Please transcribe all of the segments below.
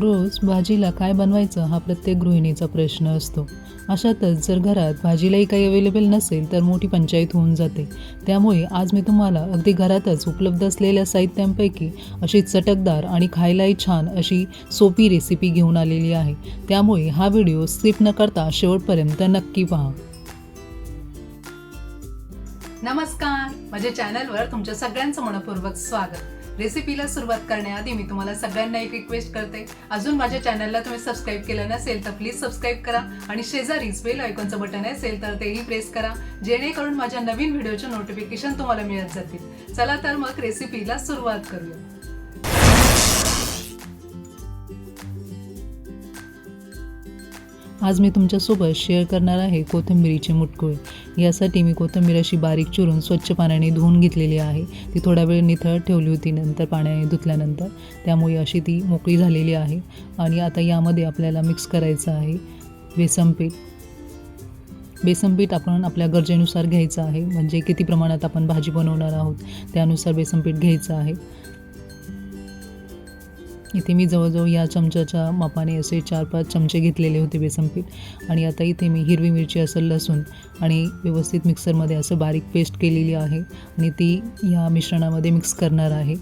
रोज भाजीला काय बनवायचं हा प्रत्येक गृहिणीचा प्रश्न असतो. अशातच जर घरात भाजीलाही काही अवेलेबल नसेल तर मोठी पंचायत होऊन जाते. त्यामुळे आज मी तुम्हाला अगदी घरातच उपलब्ध असलेल्या साहित्यांपैकी अशी चटकदार आणि खायलाही छान अशी सोपी रेसिपी घेऊन आलेली आहे. त्यामुळे हा व्हिडिओ स्किप न करता शेवटपर्यंत नक्की पहा. नमस्कार. माझ्या चॅनलवर तुमच्या सगळ्यांचं मनपूर्वक स्वागत. रेसिपीला सुरुवात करण्याआधी मी तुम्हाला सगळ्यांना एक रिक्वेस्ट करते. अजून माझ्या चॅनलला तुम्ही सबस्क्राईब केलं नसेल तर प्लीज सबस्क्राईब करा आणि शेजारीच बेल आयकॉनचं बटन असेल तर तेही प्रेस करा. जेणेकरून माझ्या नवीन व्हिडिओचे नोटिफिकेशन तुम्हाला मिळत जातील. चला तर मग रेसिपीला सुरुवात करूया. आज मी तुमच्यासोबत शेअर करणार आहे कोथिंबिरीचे मुटकुळे. यासाठी मी कोथिंबीर अशी बारीक चिरून स्वच्छ पाण्याने धुवून घेतलेली आहे. ती थोडा वेळ निथळ ठेवली होती नंतर पाण्याने धुतल्यानंतर. त्यामुळे अशी ती मोकळी झालेली आहे. आणि आता यामध्ये आपल्याला मिक्स करायचं आहे बेसन पीठ. बेसन पीठ आपण आपल्या गरजेनुसार घ्यायचं आहे. म्हणजे किती प्रमाणात आपण भाजी बनवणार आहोत त्यानुसार बेसन पीठ घ्यायचं आहे. इथे मी जवळजवळ या चमच्याच्या मापाने असे चार पाच चमचे घेतलेले होते बेसन पीठ. आणि आता इथे मी हिरवी मिरची असं लसूण आणि व्यवस्थित मिक्सरमध्ये असं बारीक पेस्ट केलेली आहे आणि ती या मिश्रणामध्ये मिक्स करणार आहे.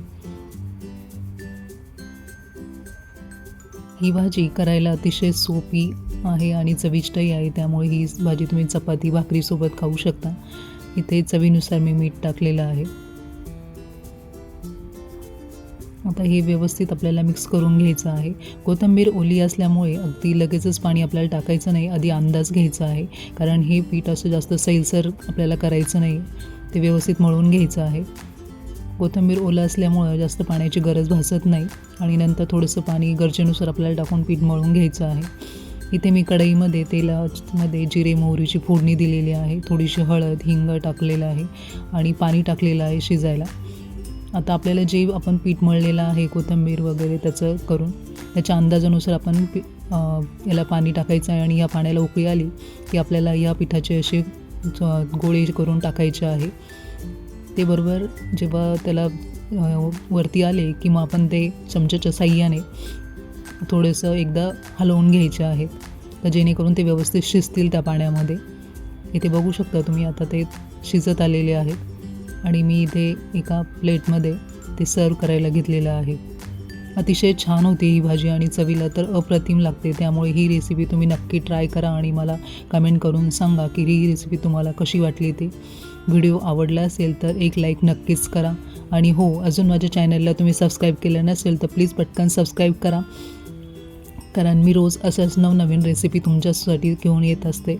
ही भाजी करायला अतिशय सोपी आहे आणि चविष्टही आहे. त्यामुळे ही भाजी तुम्ही चपाती भाकरीसोबत खाऊ शकता. इथे चवीनुसार मी मीठ टाकलेलं आहे. आता हे व्यवस्थित आपल्याला मिक्स करून घ्यायचं आहे. कोथिंबीर ओली असल्यामुळे अगदी लगेचच पाणी आपल्याला टाकायचं नाही आधी अंदाज घ्यायचा आहे. कारण हे पीठ असं जास्त सैलसर आपल्याला करायचं नाही. ते व्यवस्थित मळून घ्यायचं आहे. कोथिंबीर ओलं असल्यामुळं जास्त पाण्याची गरज भासत नाही आणि नंतर थोडंसं पाणी गरजेनुसार आपल्याला टाकून पीठ मळून घ्यायचं आहे. इथे मी कढईमध्ये तेलामध्ये जिरे मोहरीची फोडणी दिलेली आहे. थोडीशी हळद हिंग टाकलेलं आहे आणि पाणी टाकलेलं आहे शिजायला. आता आपल्याला जे आपण पीठ मळलेलं आहे कोथिंबीर वगैरे त्याचं करून त्याच्या अंदाजानुसार आपण पी याला पाणी टाकायचं आहे आणि या पाण्याला उकळी आली की आपल्याला या पिठाचे असे गोळे करून टाकायचे आहे. ते बरोबर जेव्हा त्याला वरती आले की मग आपण ते चमच्याच्या साह्याने थोडंसं एकदा हलवून घ्यायचे आहेत तर जेणेकरून ते व्यवस्थित शिजतील त्या पाण्यामध्ये. इथे बघू शकता तुम्ही आता ते शिजत आलेले आहेत. आणि मी इथे एका प्लेटमध्ये ते सर्व करायला घेतलेलं आहे. अतिशय छान होती ही भाजी आणि चवीला तर अप्रतिम लागते. त्यामुळे ही रेसिपी तुम्ही नक्की ट्राय करा आणि मला कमेंट करून सांगा की ही रेसिपी तुम्हाला कशी वाटली ती. व्हिडिओ आवडला असेल तर एक लाईक नक्कीच करा. आणि हो अजून माझ्या चॅनलला तुम्ही सबस्क्राईब केलं नसेल तर प्लीज पटकन सबस्क्राईब करा. कारण मी रोज असंच नवनवीन रेसिपी तुमच्यासाठी घेऊन येत असते.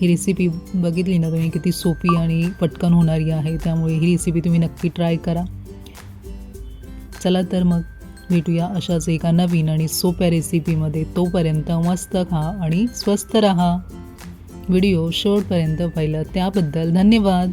ही रेसिपी बघितली ना तुम्ही किती सोपी आणि पटकन होणारी आहे त्यामुळे ही रेसिपी तुम्ही नक्की ट्राय करा. चला तर मग भेटूया अशाच एका नवीन आणि सोप्या रेसिपीमध्ये तोपर्यंत मस्त खा आणि स्वस्त रहा. व्हिडिओ शेवटपर्यंत पाहिलं त्याबद्दल धन्यवाद.